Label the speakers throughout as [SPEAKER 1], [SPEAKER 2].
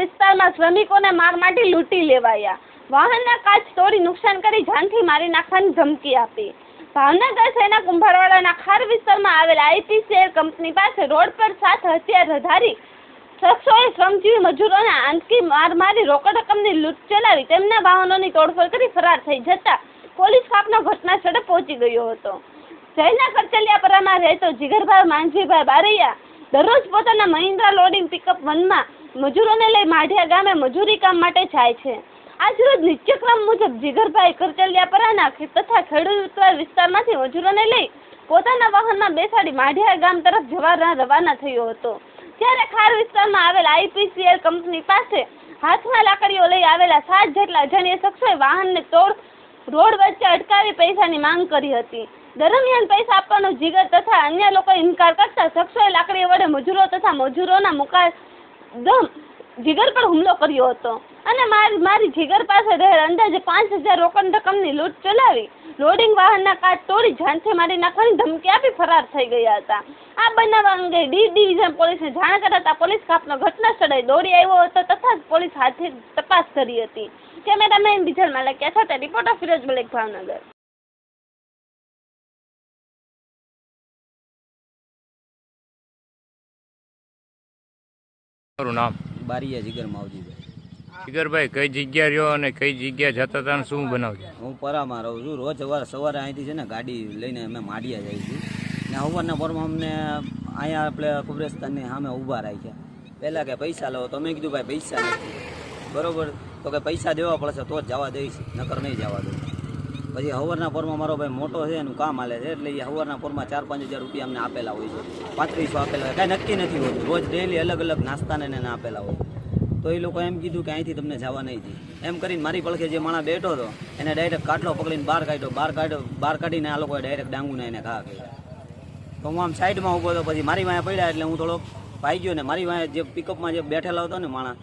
[SPEAKER 1] વિસ્તારમાં શ્રમિકોને માર માટી લૂંટી લેવાયા. વાહનના કાચ તોડી નુકસાન કરી જાનથી મારી નાખવાની ધમકી આપી. ભાવનગર શહેરના કુંભારવાડાના ખાર વિસ્તારમાં આવેલ આઈપીસીએલ કંપની પાસે રોડ પર સાત હથિયારધારી શખ્સોએ શ્રમજીવી મજૂરોને આંતકી માર મારી રોકડ રકમની લૂંટ ચલાવી તેમના વાહનોની તોડફોડ કરી ફરાર થઈ જતા પોલીસ કાપનો ઘટના સ્થળે પહોંચી ગયો હતો. જયના કરચલિયાપરામાં રહેતો જીગરભાઈ માંઝીભાઈ બારૈયા દરરોજ પોતાના મહિન્દ્રા લોડિંગ પિકઅપ વનમાં મજૂરોને લઈ માઢિયા ગામે મજૂરી કામ માટે જાય છે. આજરોજ નિત્યક્રમ મુજબ જીગરભાઈ કરચલિયા પરાના તથા ખેડૂત વિસ્તારમાંથી મજૂરોને લઈ પોતાના વાહનમાં બેસાડી માઢિયા ગામ તરફ જવા રવાના થયો હતો. ત્યારે ખાર વિસ્તારમાં આવેલ આઈપીસીએલ કંપની પાસે હાથમાં લાકડીઓ લઈ આવેલા સાત જેટલા અજાણ્યા શખ્સોએ વાહનને તોડ, રોડ વચ્ચે અટકાવી પૈસાની માંગ કરી હતી. દરમિયાન પૈસા આપવાનો જીગર તથા અન્ય લોકો ઇનકાર કરતા શખ્સોએ લાકડીઓ વડે મજૂરો તથા મજૂરોના મુકાદમ જીગર પર હુમલો કર્યો હતો. અને મારી મારી જીગર પાસે રહેલ અંદાજે પાંચ હજાર રોકડ રકમની લૂંટ ચલાવી, લોડિંગ વાહનના કાચ તોડી, જાનથી મારી નાખવાની ધમકી આપી ફરાર થઈ ગયા હતા. આ બનાવ અંગે ડી ડિવિઝન પોલીસને જાણ કરાતા પોલીસ કાપનો ઘટના સ્થળે દોડી આવ્યો હતો તથા પોલીસ હાથે તપાસ કરી હતી. કેમેરામેન બીજલ માલકિયા સાથે રિપોર્ટર ફિરોજ મલિક, ભાવનગર.
[SPEAKER 2] તમારું નામ?
[SPEAKER 3] બારીયા જીગર માવજીભાઈ.
[SPEAKER 2] જીગરભાઈ કઈ જગ્યા રહ્યો અને કઈ જગ્યા જતા હતા શું બનાવજો?
[SPEAKER 3] હું પરામાં રહું છું. રોજ સવારે સવારે અહીંથી છે ને ગાડી લઈને અમે માડિયા જઈએ છીએ. ને સવારના પોરમાં અમને અહીંયા આપણે કુબરેસ્તાનની સામે ઊભા રાખ્યા. પહેલાં કે પૈસા લો તો મેં કીધું ભાઈ પૈસા નથી. બરોબર? તો કે પૈસા દેવા પડશે તો જ જવા દઈશ નકર નહીં જવા દઉં. પછી હવારના પોરમાં મારો ભાઈ મોટો છે, એનું કામ હાલે છે, એટલે એ હવારના પોરમાં ચાર પાંચ હજાર રૂપિયા અમને આપેલા હોય છે. પાંત્રીસો આપેલા હોય. કાંઈ નક્કી નથી હોતું. રોજ ડેલી અલગ અલગ નાસ્તાને એને આપેલા હોય. તો એ લોકો એમ કીધું કે અહીંથી તમને જવા નહીં દે. એમ કરીને મારી પડખે જે માણસ બેઠો હતો, એને ડાયરેક્ટ કાટલો પકડીને બહાર કાઢ્યો. બહાર કાઢ્યો, બહાર કાઢીને આ લોકોએ ડાયરેક્ટ ડાંગુને એને ઘા કર્યા. તો હું આમ સાઈડમાં ઊભો હતો, પછી મારી વાંહે પડ્યા એટલે હું થોડો ભાઈ ગયો ને મારી વાંહે જે પિકઅપમાં જે બેઠેલા હતો ને માણસ,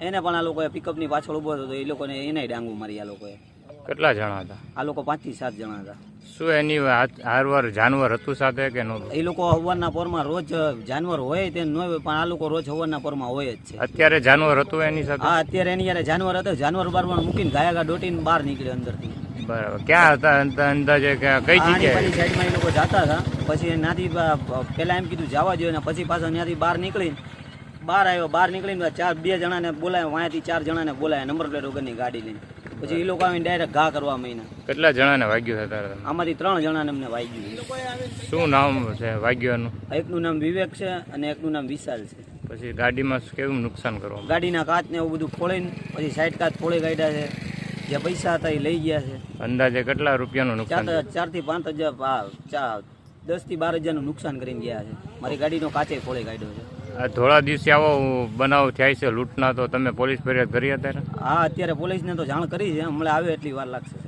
[SPEAKER 3] એને પણ આ લોકોએ પિકઅપની પાછળ ઊભો હતો, તો એ લોકોને એને ડાંગું મારી આ લોકોએ.
[SPEAKER 2] કેટલા જણા હતા?
[SPEAKER 3] આ લોકો પાંચથી સાત જણા હતા.
[SPEAKER 2] શું એની હારવાર જાનવર હતું સાથે કે નહોતું
[SPEAKER 3] એ લોકો હવારના પોરમાં રોજ જાનવર હોય તે ન હોય પણ આ લોકો રોજ હવારના પોરમાં હોય જ છે.
[SPEAKER 2] અત્યારે જાનવર હતું એની સાથે?
[SPEAKER 3] હા અત્યારે એની યારે જાનવર હતો જાનવર બારમાં મૂકીને ગાયા દોટીને બહાર નીકળે અંદરથી.
[SPEAKER 2] બરાબર. ક્યાં હતા અંદાજે કઈ જગ્યાએ?
[SPEAKER 3] સાઈડમાં એ લોકો જતા હતા. પછી નાથી પહેલાં પેલા એમ કીધું જવા જોઈએ ને પછી પાછા ત્યાંથી બહાર નીકળીને બહાર આવ્યો. બહાર નીકળીને ચાર બે જણાને બોલાય વાંયાથી ચાર જણાને બોલાય નંબર પ્લેટ વગરની ગાડી લઈને. પછી એ લોકો આવીને ડાયરેક્ટ ઘા કરવા મહિના
[SPEAKER 2] કેટલા જણાને વાગ્યું હતા તારે?
[SPEAKER 3] આમાંથી ત્રણ જણાને અમને વાગ્યું
[SPEAKER 2] શું નામ છે વાગ્યાનું?
[SPEAKER 3] એકનું નામ વિવેક છે અને એકનું નામ વિશાલ છે.
[SPEAKER 2] પછી ગાડીમાં કેવું નુકસાન કરવાનું
[SPEAKER 3] ગાડીના કાચ ને એવું બધું ફોડીને પછી સાઈડ કાચ ફોડી કાઢ્યા છે. જે પૈસા હતા એ લઈ ગયા છે.
[SPEAKER 2] અંદાજે કેટલા રૂપિયાનું નુકસાન?
[SPEAKER 3] ચારથી પાંચ હજાર દસથી બાર હજારનું નુકસાન કરીને ગયા છે. મારી ગાડીનો કાચે ફોડી કાઢ્યો છે.
[SPEAKER 2] થોડા દિવસે આવો બનાવ થાય છે, લૂંટના તો તમે પોલીસ ફરિયાદ કરી અત્યારે?
[SPEAKER 3] હા, અત્યારે પોલીસને તો જાણ કરી છે. હમણાં આવે એટલી વાર લાગશે.